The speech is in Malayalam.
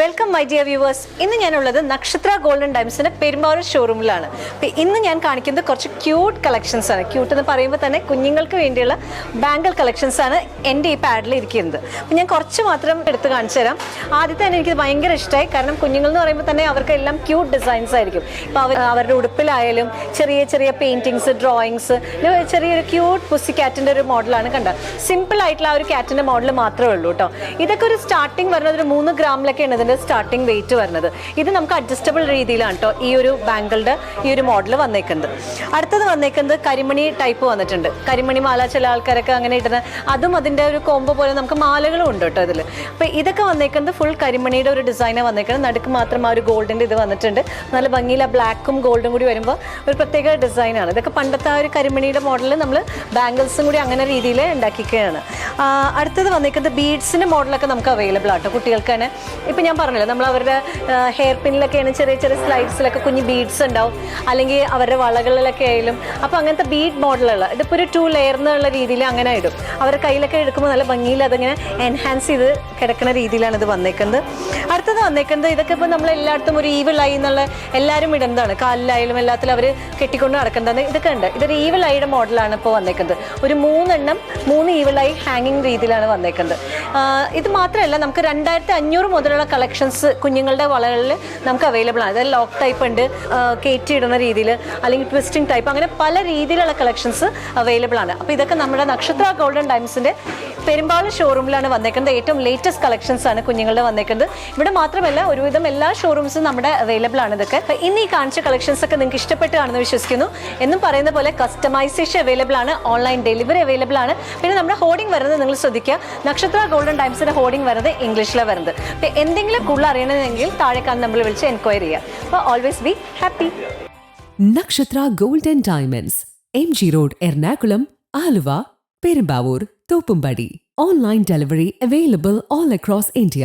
വെൽക്കം മൈ ഡിയർ വ്യൂവേഴ്സ് ഇന്ന് ഞാനുള്ളത് നക്ഷത്ര ഗോൾഡൻ ഡൈംസിന്റെ പെരുമ്പാവൂർ ഷോറൂമിലാണ് ഇന്ന് ഞാൻ കാണിക്കുന്നത് കുറച്ച് ക്യൂട്ട് കളക്ഷൻസ് ആണ്. ക്യൂട്ട് എന്ന് പറയുമ്പോൾ തന്നെ കുഞ്ഞുങ്ങൾക്ക് വേണ്ടിയുള്ള ബാങ്കിൾ കളക്ഷൻസ് ആണ് എന്റെ ഈ പാഡിൽ ഇരിക്കുന്നത്. അപ്പം ഞാൻ കുറച്ച് മാത്രം എടുത്ത് കാണിച്ചു തരാം ആദ്യത്തെ തന്നെ എനിക്ക് ഭയങ്കര ഇഷ്ടമായി. കാരണം കുഞ്ഞുങ്ങൾ എന്ന് പറയുമ്പോൾ തന്നെ അവർക്ക് എല്ലാം ക്യൂട്ട് ഡിസൈൻസ് ആയിരിക്കും. ഇപ്പോൾ അവർ അവരുടെ ഉടുപ്പിലായാലും ചെറിയ ചെറിയ പെയിന്റിങ്സ് ഡ്രോയിങ്സ് ചെറിയൊരു ക്യൂട്ട് പുസി കാറ്റിന്റെ ഒരു മോഡലാണ് കണ്ടത്. സിമ്പിൾ ആയിട്ടുള്ള ആ ഒരു കാറ്റിന്റെ മോഡൽ മാത്രമേ ഉള്ളൂ കേട്ടോ. ഇതൊക്കെ ഒരു സ്റ്റാർട്ടിങ് വരുന്നത് ഒരു മൂന്ന് ഗ്രാമിലൊക്കെയാണ് ഇതിന്റെ സ്റ്റാർട്ടിങ് വെയിറ്റ് വരുന്നത്. ഇത് നമുക്ക് അഡ്ജസ്റ്റബിൾ രീതിയിലാണ് കേട്ടോ ഈ ഒരു ബാങ്കിളുടെ ഈ ഒരു മോഡൽ വന്നേക്കുന്നത്. അടുത്തത് വന്നേക്കുന്നത് കരിമണി ടൈപ്പ് വന്നിട്ടുണ്ട്. കരിമണി മാല ചില ആൾക്കാരൊക്കെ അങ്ങനെ ഇടുന്ന അതും അതിന്റെ ഒരു കോംബോ പോലെ നമുക്ക് മാലകളും ഉണ്ട് കേട്ടോ ഇതിൽ അപ്പോൾ ഇതൊക്കെ വന്നേക്കുന്നത് ഫുൾ കരിമണിയുടെ ഒരു ഡിസൈനാണ് വന്നേക്കുന്നത്. നടുക്ക് മാത്രം ആ ഒരു ഗോൾഡിന്റെ ഇത് വന്നിട്ടുണ്ട്. നല്ല ഭംഗിയിൽ ആ ബ്ലാക്കും ഗോൾഡും കൂടി വരുമ്പോൾ ഒരു പ്രത്യേക ഡിസൈനാണ് ഇതൊക്കെ പണ്ടത്തെ ആ ഒരു കരിമണിയുടെ മോഡലിൽ നമ്മൾ ബാംഗിൾസും കൂടി അങ്ങനെ രീതിയിൽ ഉണ്ടാക്കിക്കുകയാണ്. അടുത്തത് വന്നേക്കുന്നത് ബീഡ്സിന്റെ മോഡലൊക്കെ നമുക്ക് അവൈലബിൾ ആട്ടോ കുട്ടികൾക്ക് തന്നെ ഇപ്പം ഞാൻ പറഞ്ഞല്ലോ നമ്മൾ അവരുടെ ഹെയർ പിന്നിലൊക്കെയാണ് ചെറിയ ചെറിയ സ്ലൈഡ്സിലൊക്കെ കുഞ്ഞ് ബീഡ്സ് ഉണ്ടാവും. അല്ലെങ്കിൽ അവരുടെ വളകളിലൊക്കെ ആയാലും. അപ്പോൾ അങ്ങനത്തെ ബീഡ് മോഡലുള്ള ഇതിപ്പോൾ ഒരു ടു ലെയർ എന്നുള്ള രീതിയിൽ അങ്ങനെ ഇടും. അവരുടെ കയ്യിലൊക്കെ എടുക്കുമ്പോൾ നല്ല ഭംഗിയിൽ അതിങ്ങനെ എൻഹാൻസ് ചെയ്ത് കിടക്കുന്ന രീതിയിലാണ് ഇത് വന്നേക്കുന്നത്. അടുത്തത് വന്നേക്കുന്നത് ഇതൊക്കെ ഇപ്പോൾ നമ്മൾ എല്ലായിടത്തും ഒരു ഈവൽ ഐ എന്നുള്ള എല്ലാവരും ഇടുന്നതാണ്. കാലിലായാലും എല്ലാത്തിലും അവർ കെട്ടിക്കൊണ്ട് നടക്കുന്നതാണ്. ഇതൊക്കെ ഉണ്ട്. ഇതൊരു ഈവൽ ഐയുടെ മോഡലാണ് ഇപ്പോൾ വന്നേക്കുന്നത്. ഒരു മൂന്നെണ്ണം മൂന്ന് ഈവിളായി ഹാങ്ങിങ് രീതിയിലാണ് വന്നേക്കുന്നത്. ഇത് മാത്രമല്ല നമുക്ക് രണ്ടായിരത്തി അഞ്ഞൂറ് മുതലുള്ള കളക്ഷൻസ് കുഞ്ഞുങ്ങളുടെ വളകളിൽ നമുക്ക് അവൈലബിൾ ആണ്. അതായത് ലോക്ക് ടൈപ്പ് ഉണ്ട്. കയറ്റി ഇടുന്ന രീതിയിൽ അല്ലെങ്കിൽ ട്വിസ്റ്റിംഗ് ടൈപ്പ് അങ്ങനെ പല രീതിയിലുള്ള കളക്ഷൻസ് അവൈലബിൾ ആണ്. അപ്പോൾ ഇതൊക്കെ നമ്മുടെ നക്ഷത്ര ഗോൾഡൻ ഡൈംസിന്റെ പെരുമ്പാൾ ഷോറൂമിലാണ് വന്നേക്കുന്നത്. ഏറ്റവും ലേറ്റസ്റ്റ് കളക്ഷൻസ് ആണ് കുഞ്ഞുങ്ങളുടെ വന്നേക്കുന്നത്. ഇവിടെ മാത്രമല്ല ഒരുവിധം എല്ലാ ഷോറൂംസും നമ്മുടെ അവൈലബിൾ ആണ് ഇതൊക്കെ. ഇന്ന് ഈ കാണിച്ച കളക്ഷൻസ് ഒക്കെ നിങ്ങൾക്ക് ഇഷ്ടപ്പെട്ട് കാണുമെന്ന് വിശ്വസിക്കുന്നു. എന്നും പറയുന്ന പോലെ കസ്റ്റമൈസേഷൻ അവൈലബിൾ ആണ്. ഓൺലൈൻ ഡെലിവറി അവൈലബിൾ ആണ്. പിന്നെ നമ്മുടെ ഹോർഡിംഗ് വരുന്നത് നിങ്ങൾ ശ്രദ്ധിക്കുക. നക്ഷത്ര ഗോൾഡൻ ടൈംസിന്റെ ഹോർഡിംഗ് വരുന്നത് ഇംഗ്ലീഷിലാണ് വരുന്നത്. അപ്പോൾ എന്തെങ്കിലും കൂടുതൽ അറിയണമെങ്കിൽ താഴെ കാണുന്ന നമ്പറിൽ വിളിച്ച് എൻക്വയർ ചെയ്യുക. Always be happy Nakshatra golden diamonds M G road Ernakulam Aluva Perumbavoor Thoppumpady. Online delivery available all across India